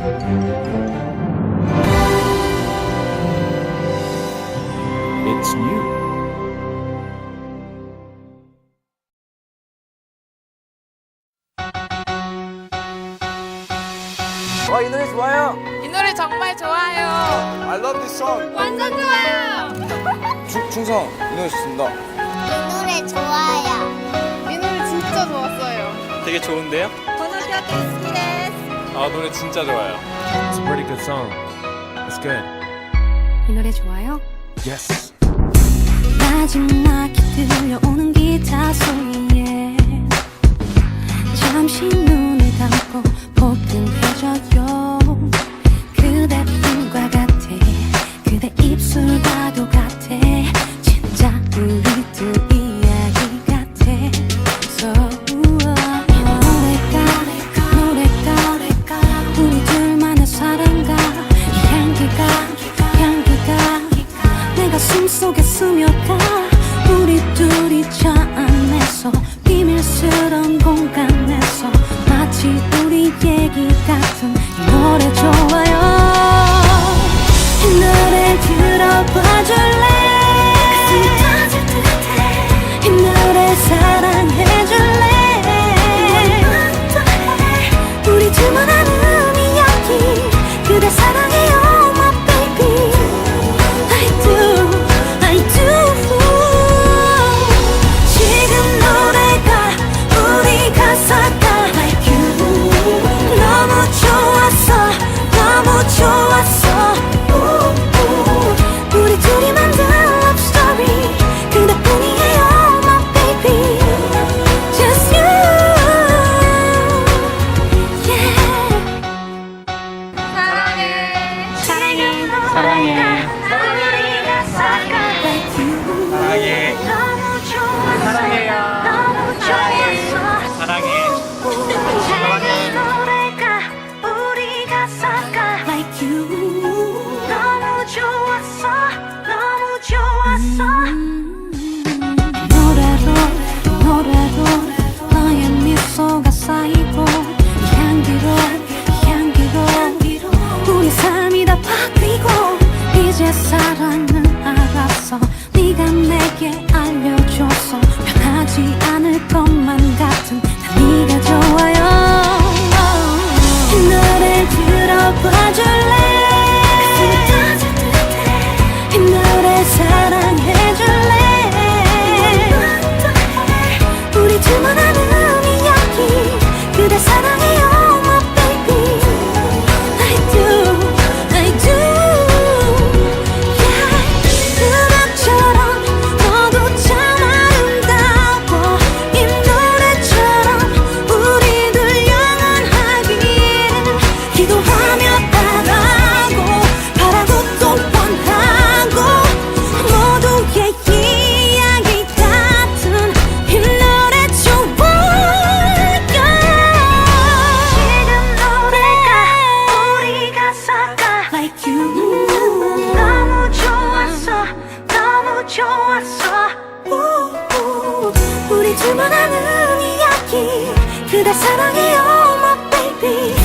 It's new. 와, 이 노래 좋아요. 이 노래 정말 좋아요. I love this song. 완전 좋아요. 충, 충성, 이 노래 좋습니다. 이 노래 좋아요. 이 노래 진짜 좋았어요. 되게 좋은데요? 번호 드리겠습니다. 아 노래 진짜 좋아요. It's a pretty good song. It's good. 이 노래 좋아요? Yes. 마지막에 들려오는 기타 소리에 그럴까 우리 둘이 차 안에서 비밀스런 공간에서 마치 우리 얘기 같은 사랑은 알았어 왔어. 우리 주문하는 이야기. 그대 사랑해요 my baby.